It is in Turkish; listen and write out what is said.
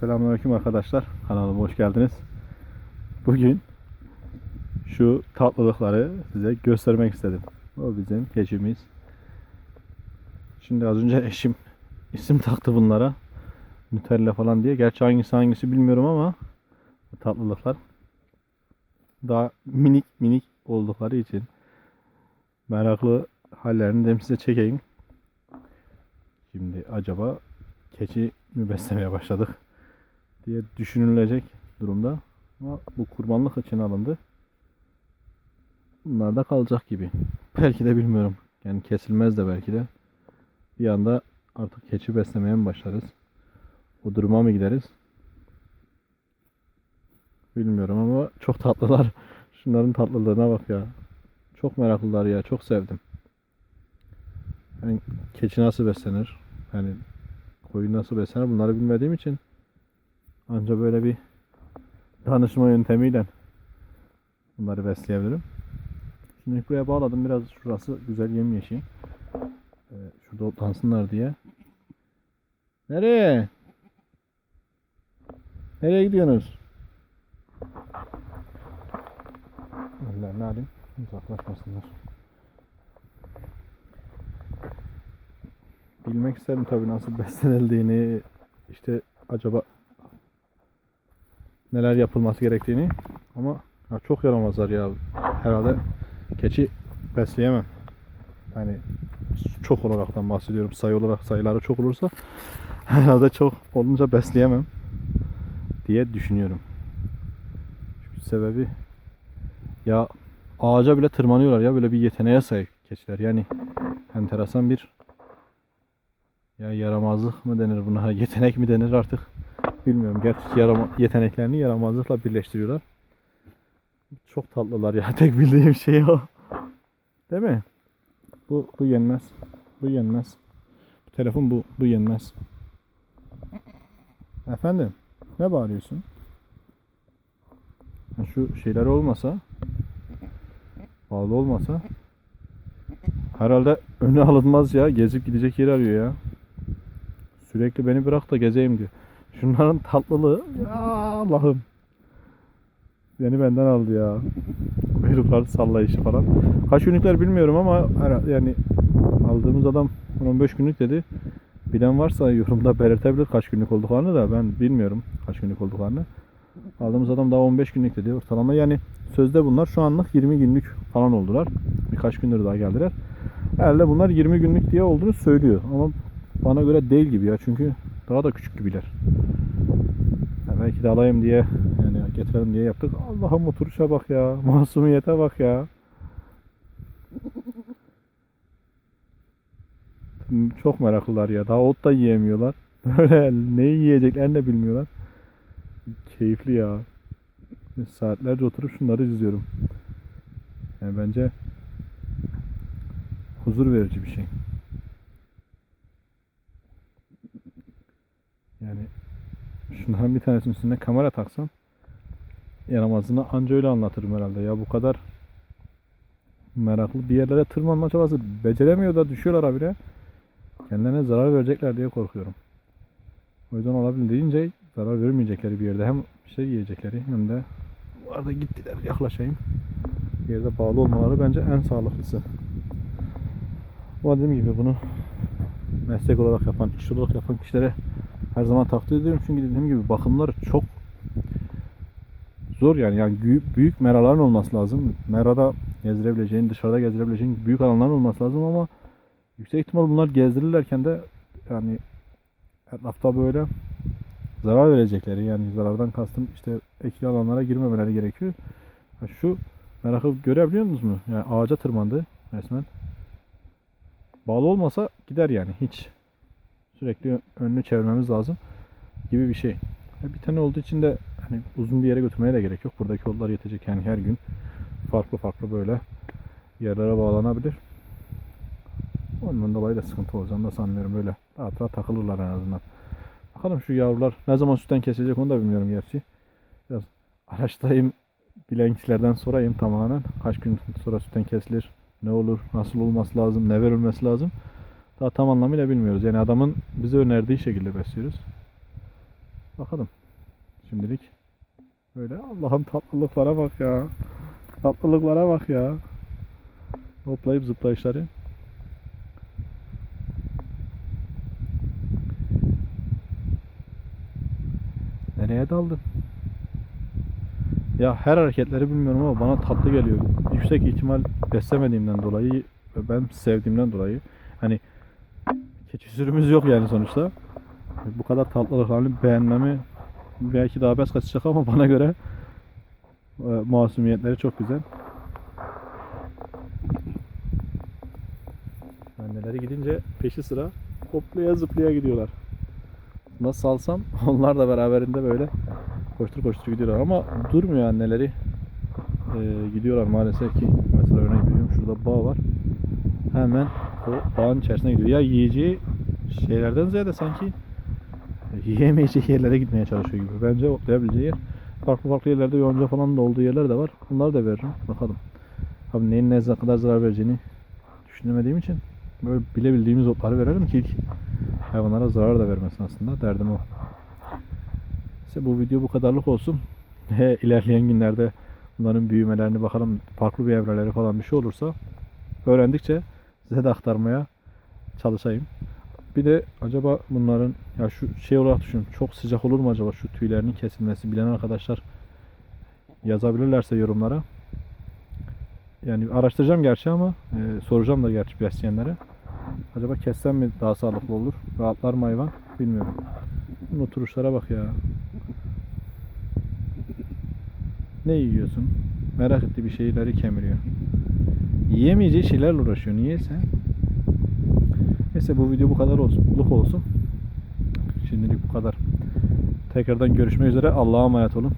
Selamünaleyküm arkadaşlar. Kanalıma hoş geldiniz. Bugün şu tatlılıkları size göstermek istedim. O bizim keçimiz. Şimdi az önce eşim isim taktı bunlara. Nutella falan diye. Gerçi hangisi hangisi bilmiyorum ama tatlılıklar daha minik minik oldukları için meraklı hallerini de size çekeyim. Şimdi acaba keçi mi beslemeye başladık diye düşünülecek durumda. Ama bu kurbanlık için alındı. Bunlar da kalacak gibi. Belki de bilmiyorum. Yani kesilmez de belki de. Bir anda artık keçi beslemeye mi başlarız? O duruma mı gideriz? Bilmiyorum ama çok tatlılar. Şunların tatlılığına bak ya. Çok meraklılar ya. Çok sevdim. Yani keçi nasıl beslenir? Yani koyun nasıl beslenir bunları bilmediğim için ancak böyle bir danışma yöntemiyle bunları besleyebilirim. Şimdi buraya bağladım biraz şurası güzel yemyeşil. Ee, şurada otlansınlar diye. Nereye? Nereye gidiyorsunuz? Ellerini alayım. Uzaklaşmasınlar. Bilmek isterim tabii nasıl beslenildiğini, işte acaba neler yapılması gerektiğini. Ama ya çok yaramazlar ya. Herhalde keçi besleyemem. Yani çok olaraktan bahsediyorum. Sayı olarak sayıları çok olursa herhalde çok olunca besleyemem diye düşünüyorum. Çünkü sebebi ya ağaca bile tırmanıyorlar ya böyle bir yeteneğe sahip keçiler. Yani enteresan bir ya yaramazlık mı denir buna? Yetenek mi denir artık? Bilmiyorum. Gerçi yarama, yeteneklerini yaramazlıkla birleştiriyorlar. Çok tatlılar ya. Tek bildiğim şey o. Değil mi? Bu, bu yenmez. Bu yenmez. Bu telefon bu, bu yenmez. Efendim? Ne bağırıyorsun? Şu şeyler olmasa bağlı olmasa herhalde önü alınmaz ya. Gezip gidecek yer arıyor ya. Sürekli beni bırak da gezeyim diyor. Şunların tatlılığı ya Allah'ım. Beni benden aldı ya. Kuyruklar sallayışı falan. Kaç günlükler bilmiyorum ama yani aldığımız adam 15 günlük dedi. Bilen varsa yorumda belirtebilir kaç günlük olduklarını da ben bilmiyorum kaç günlük olduklarını. Aldığımız adam daha 15 günlük dedi ortalama. Yani sözde bunlar şu anlık 20 günlük falan oldular. Birkaç gündür daha geldiler. Herhalde bunlar 20 günlük diye olduğunu söylüyor. Ama bana göre değil gibi ya çünkü daha da küçük gibiler. Ya belki de alayım diye yani getirelim diye yaptık. Allah'ım oturuşa bak ya. Masumiyete bak ya. Çok meraklılar ya. Daha ot da yiyemiyorlar. Böyle neyi yiyeceklerini de bilmiyorlar. Keyifli ya. Saatlerce oturup şunları izliyorum. Yani bence huzur verici bir şey. Yani şunların bir tanesinin üstüne kamera taksam yaramazlığını anca öyle anlatırım herhalde ya bu kadar meraklı bir yerlere tırmanma çabası beceremiyor da düşüyorlar habire kendilerine zarar verecekler diye korkuyorum. O yüzden olabildiğince zarar vermeyecekleri bir yerde hem şey yiyecekleri hem de bu arada gittiler yaklaşayım. Bir yerde bağlı olmaları bence en sağlıklısı. Ama dediğim gibi bunu meslek olarak yapan, iş olarak yapan kişilere her zaman takdir ediyorum çünkü dediğim gibi bakımları çok zor yani yani büyük, büyük meraların olması lazım. Merada gezdirebileceğin, dışarıda gezdirebileceğin büyük alanların olması lazım ama yüksek ihtimal bunlar gezdirilirken de yani etrafta böyle zarar verecekleri yani zarardan kastım işte ekli alanlara girmemeleri gerekiyor. Ha Şu merakı görebiliyor musunuz mu? Yani ağaca tırmandı resmen. Bağlı olmasa gider yani hiç. Sürekli önünü çevirmemiz lazım gibi bir şey. E, Bir tane olduğu için de hani uzun bir yere götürmeye de gerek yok. Buradaki yollar yetecek yani her gün farklı farklı böyle yerlere bağlanabilir. Ondan dolayı da sıkıntı olacağını da sanmıyorum böyle. Rahat rahat takılırlar en azından. Bakalım şu yavrular ne zaman sütten kesilecek onu da bilmiyorum gerçi. Biraz araştırayım bilen sorayım tamamen. Kaç gün sonra sütten kesilir, ne olur, nasıl olması lazım, ne verilmesi lazım. Daha tam anlamıyla bilmiyoruz. Yani adamın bize önerdiği şekilde besliyoruz. Bakalım. Şimdilik böyle Allah'ım tatlılıklara bak ya. Tatlılıklara bak ya. Hoplayıp zıplayışları. Nereye daldın? Ya her hareketleri bilmiyorum ama bana tatlı geliyor. Yüksek ihtimal beslemediğimden dolayı ve ben sevdiğimden dolayı. Hani keçi sürümüz yok yani sonuçta. Bu kadar tatlılıklarını beğenmemi belki daha bes kaçacak ama bana göre e, masumiyetleri çok güzel. Anneleri gidince peşi sıra hoplaya zıplaya gidiyorlar. Nasıl salsam onlar da beraberinde böyle koştur koştur gidiyorlar ama durmuyor anneleri. Ee, gidiyorlar maalesef ki. Mesela örnek veriyorum şurada bağ var. Hemen o bağın içerisine gidiyor. Ya yiyeceği şeylerden ziyade sanki yiyemeyeceği yerlere gitmeye çalışıyor gibi. Bence otlayabileceği yer. Farklı farklı yerlerde yonca falan da olduğu yerler de var. Onları da veririm. Bakalım. Abi neyin ne kadar zarar vereceğini düşünemediğim için böyle bilebildiğimiz otları verelim ki hayvanlara zarar da vermesin aslında. Derdim o. İşte bu video bu kadarlık olsun. İlerleyen günlerde bunların büyümelerini bakalım farklı bir evreleri falan bir şey olursa öğrendikçe size de aktarmaya çalışayım. Bir de acaba bunların ya şu şey olarak düşün çok sıcak olur mu acaba şu tüylerinin kesilmesi bilen arkadaşlar yazabilirlerse yorumlara. Yani araştıracağım gerçi ama e, soracağım da gerçi besleyenlere. Acaba kessem mi daha sağlıklı olur? Rahatlar mı hayvan? Bilmiyorum. Bunun oturuşlara bak ya. Ne yiyorsun? Merak ettiği bir şeyleri kemiriyor. Yiyemeyeceği şeylerle uğraşıyor. Niyeyse. Neyse bu video bu kadar olsun. olsun. Şimdilik bu kadar. Tekrardan görüşmek üzere. Allah'a emanet olun.